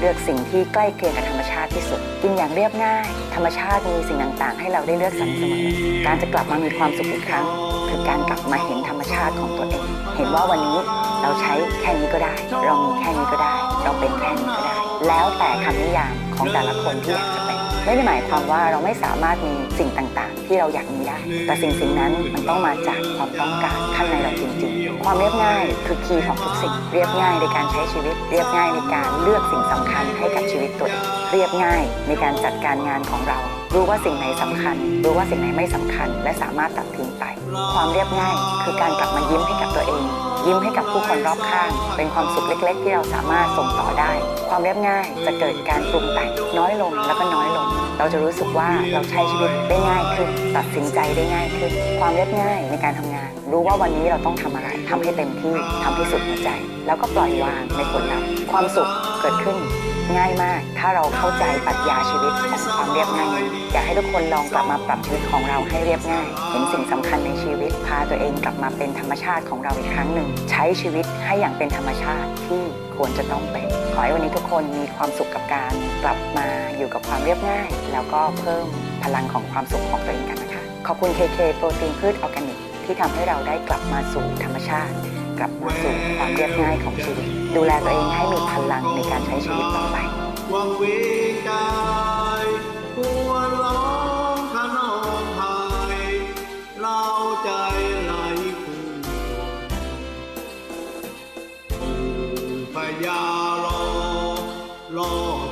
เลือกสิ่งที่ใกล้เคียงกับธรรมชาติที่สุด กินอย่างเรียบง่าย ธรรมชาติมีสิ่งต่างๆ ให้เราได้เลือกสรรเสมอการจะกลับมามีความสุขอีกครั้ง คือการกลับมาเห็นธรรมชาติของตัวเอง เห็นว่าวันนี้เราใช้แค่นี้ก็ได้ เรามีแค่นี้ก็ได้ เราเป็นแค่นี้ก็ได้ แล้วแต่คำนิยาม ของแต่ละคนที่อยากจะเป็นไม่ได้หมายความว่าเราไม่สามารถมีสิ่งต่างๆ ที่เราอยากมีได้ แต่สิ่งสิ่งนั้นมันต้องมาจากความต้องการข้างในเราจริง ๆ ความเรียบง่ายคือคีย์ของทุกสิ่ง เรียบง่ายในการใช้ชีวิต เรียบง่ายในการเลือกสิ่งสำคัญให้กับชีวิตตัวเองเรียบง่ายในการจัดการงานของเรา รู้ว่าสิ่งไหนสำคัญ รู้ว่าสิ่งไหนไม่สำคัญ และสามารถตัดทิ้งไป ความเรียบง่ายคือการกลับมายิ้มให้กับตัวเอง ยิ้มให้กับผู้คนรอบข้าง เป็นความสุขเล็ก ๆ ที่เราสามารถส่งต่อได้ ความเรียบง่ายจะเกิดการปรุงแต่งน้อยลงแล้วก็น้อยลง เราจะรู้สึกว่าเราใช้ชีวิตได้ง่ายขึ้น ตัดสินใจได้ง่ายขึ้น ความเรียบง่ายในการทำงาน รู้ว่าวันนี้เราต้องทำอะไรทำให้เต็มที่ทำให้สุดหัวใจ แล้วก็ปล่อยวางในผลลัพธ์ความสุขเกิดขึ้น ง่ายมาก ถ้าเราเข้าใจปรัชญาชีวิตของความเรียบง่ายอยากให้ทุกคนลองกลับมาปรับชีวิตของเราให้เรียบง่าย เห็นสิ่งสำคัญในชีวิต พาตัวเองกลับมาเป็นธรรมชาติของเราอีกครั้งหนึ่ง ใช้ชีวิตให้อย่างเป็นธรรมชาติที่ควรจะต้องเป็น ขอให้วันนี้ทุกคนมีความสุขกับการกลับมาอยู่กับความเรียบง่าย แล้วก็เพิ่มพลังของความสุขของตัวเองกันนะคะ ขอบคุณ KK โปรตีนพืชออร์แกนิกที่ทำให้เราได้กลับมาสู่ธรรมชาติ กลับมาสู่ความเรียบง่ายของชีวิต ดูแลตัวเองให้มีพลังในการใช้ชีวิตต่อไปวังเวกายหัวร้องขนองไห้เราใจไหลคู่พญารอรอ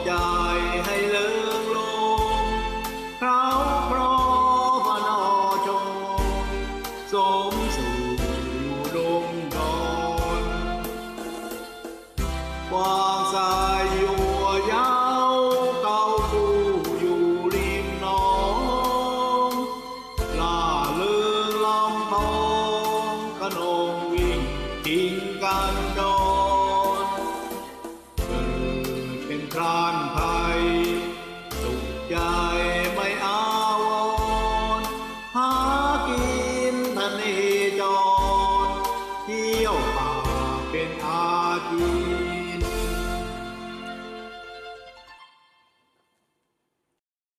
ทิ้งการนอนเเป็นพราน